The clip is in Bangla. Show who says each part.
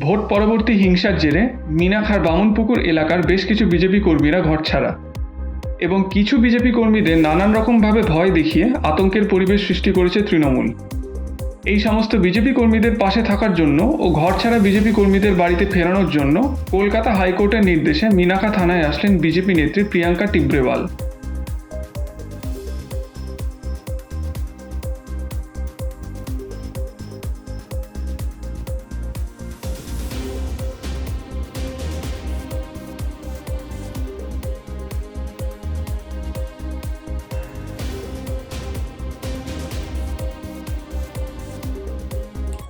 Speaker 1: ভোট পরবর্তী হিংসার জেরে মিনাখার বামুনপুকুর এলাকার বেশ কিছু বিজেপি কর্মীরা ঘরছাড়া এবং কিছু বিজেপি কর্মীদের নানান রকমভাবে ভয় দেখিয়ে আতঙ্কের পরিবেশ সৃষ্টি করেছে তৃণমূল। এই সমস্ত বিজেপি কর্মীদের পাশে থাকার জন্য ও ঘরছাড়া বিজেপি কর্মীদের বাড়িতে ফেরানোর জন্য কলকাতা হাইকোর্টের নির্দেশে মিনাখা থানায় আসলেন বিজেপি নেত্রী প্রিয়াঙ্কা টিব্রেওয়াল।